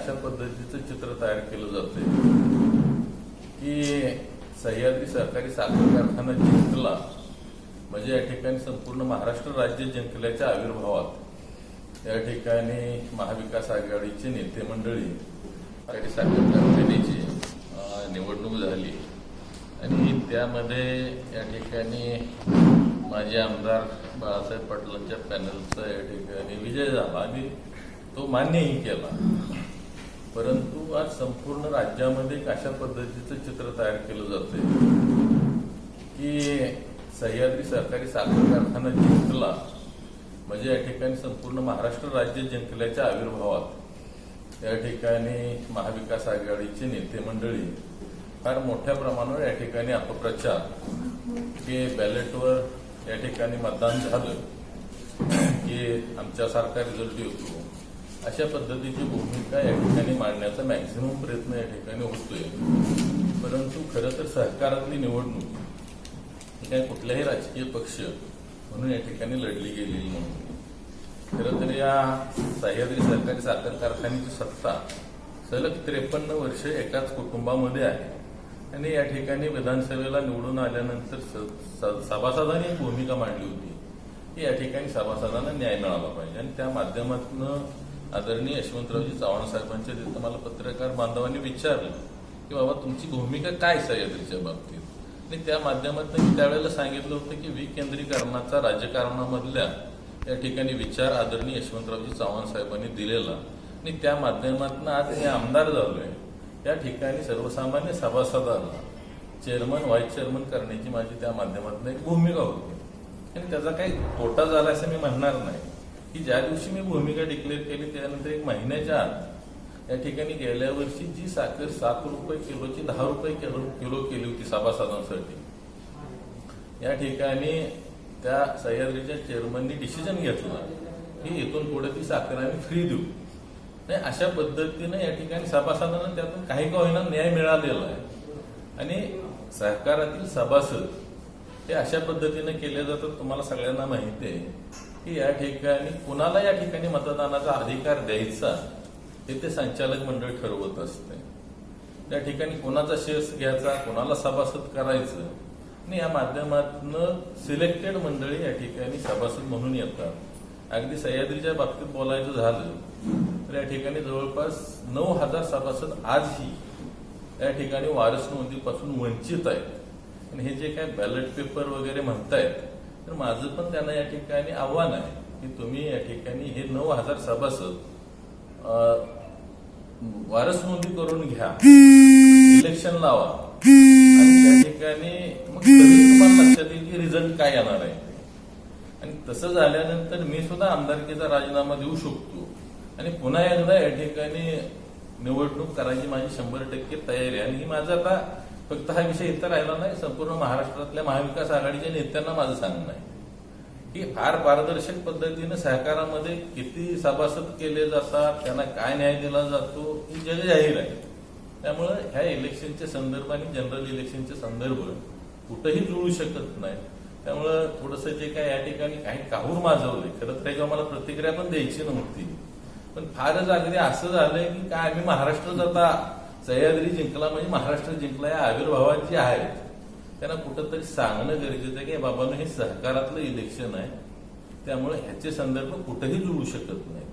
अशा पद्धतीचं चित्र तयार केलं जाते की सह्याद्री सहकारी साखर कारखाना जिंकला म्हणजे या ठिकाणी संपूर्ण महाराष्ट्र राज्य जिंकल्याच्या आविर्भावात या ठिकाणी महाविकास आघाडीचे नेते मंडळी सहकारी साखर कारखान्याची निवडणूक झाली. आणि त्यामध्ये या ठिकाणी माजी आमदार बाळासाहेब पाटलांच्या पॅनलचा या ठिकाणी विजय झाला आणि तो मान्यही केला. परंतु आज संपूर्ण राज्यामध्ये एक अशा पद्धतीचं चित्र तयार केलं जाते की सह्याद्री सहकारी साखर कारखाना जिंकला म्हणजे या ठिकाणी संपूर्ण महाराष्ट्र राज्य जिंकल्याच्या आविर्भावात या ठिकाणी महाविकास आघाडीचे नेते मंडळी फार मोठ्या प्रमाणावर या ठिकाणी अपप्रचार की बॅलेटवर या ठिकाणी मतदान झालं की आमच्यासारखा रिझल्ट येतो अशा पद्धतीची भूमिका या ठिकाणी मांडण्याचा मॅक्झिमम प्रयत्न या ठिकाणी होतोय. परंतु खरं तर सहकारातली निवडणूक ही कुठल्याही राजकीय पक्ष म्हणून या ठिकाणी लढली गेलेली नव्हती खरं तर या सह्याद्री सरकारी साखर कारखान्याची सत्ता सलग त्रेपन्न वर्ष एकाच कुटुंबामध्ये आहे. आणि या ठिकाणी विधानसभेला निवडून आल्यानंतर स- स- सभासदांनी एक भूमिका मांडली होती. की या ठिकाणी सभासदांना न्याय मिळाला पाहिजे. आणि त्या माध्यमातून आदरणीय यशवंतरावजी चव्हाण साहेबांच्या तिथं मला पत्रकार बांधवांनी विचारलं की बाबा तुमची भूमिका काय सह्याद्रीच्या बाबतीत? आणि त्या माध्यमातून मी त्यावेळेला सांगितलं होतं की विकेंद्रीकरणाचा राजकारणामधल्या या ठिकाणी विचार आदरणीय यशवंतरावजी चव्हाण साहेबांनी दिलेला. आणि त्या माध्यमातून आज हे आमदार झालोय. या ठिकाणी सर्वसामान्य सभासदांना चेअरमन व्हाईस चेअरमन करण्याची माझी त्या माध्यमातून एक भूमिका होती. आणि त्याचा काही तोटा झाला असं मी म्हणणार नाही. की ज्या दिवशी मी भूमिका डिक्लेअर केली त्यानंतर एक महिन्याच्या आत या ठिकाणी गेल्या वर्षी जी साखर सात रुपये किलोची दहा रुपये किलो किलो केली होती सभासदांसाठी या ठिकाणी त्या सह्याद्रीच्या चेअरमननी डिसिजन घेतला की इथून पुढे ती साखर आम्ही फ्री देऊ. नाही अशा पद्धतीनं या ठिकाणी सभासदांना त्यातून काही का होईना न्याय मिळालेला आहे. आणि सहकारातील सभासद हे अशा पद्धतीने केले जातात तुम्हाला सगळ्यांना माहिती आहे. की या ठिकाणी कुणाला या ठिकाणी मतदानाचा अधिकार द्यायचा हे ते संचालक मंडळ ठरवत असते. त्या ठिकाणी कोणाचा शेअर्स घ्यायचा कोणाला सभासद करायचं आणि या माध्यमातून सिलेक्टेड मंडळी या ठिकाणी सभासद म्हणून येतात. अगदी सह्याद्रीच्या बाबतीत बोलायचं झालं तर या ठिकाणी जवळपास नऊ हजार सभासद आजही या ठिकाणी वारस नोंदीपासून वंचित आहेत. आणि हे जे काय बॅलेट पेपर वगैरे म्हणतायत तर माझं पण त्यांना या ठिकाणी आव्हान आहे की तुम्ही या ठिकाणी हे नऊ हजार सभासद वारस नोंदी करून घ्या. इलेक्शन लावा. आणि त्या ठिकाणी मग तुम्हाला लक्षात येईल की रिझल्ट काय येणार आहे. आणि तसं झाल्यानंतर मी सुद्धा आमदारकीचा राजीनामा देऊ शकतो. आणि पुन्हा एकदा या ठिकाणी निवडणूक करायची माझी शंभर टक्के तयारी आहे. आणि ही माझं आता फक्त हा विषय इथं राहिला नाही संपूर्ण महाराष्ट्रातल्या महाविकास आघाडीच्या नेत्यांना माझं सांगणं आहे. की फार पारदर्शक पद्धतीनं सहकारामध्ये किती सभासद केले जातात त्यांना काय न्याय दिला जातो ही जग जाहीर आहे. त्यामुळं ह्या इलेक्शनच्या संदर्भ आणि जनरल इलेक्शनचे संदर्भ कुठंही जुळू शकत नाही. त्यामुळं थोडंसं जे काय या ठिकाणी काही काहूर माजवले खरं तर त्याच्यावर मला प्रतिक्रिया पण द्यायची नव्हती. पण फारच अगदी असं झालंय की काय आम्ही महाराष्ट्रात आता सह्याद्री जिंकला म्हणजे महाराष्ट्र जिंकला या आविर्भावात जे आहेत त्यांना कुठंतरी सांगणं गरजेचं आहे की बाबांनो हे सहकारातलं इलेक्शन आहे. त्यामुळे ह्याचे संदर्भ कुठेही जुळू शकत नाही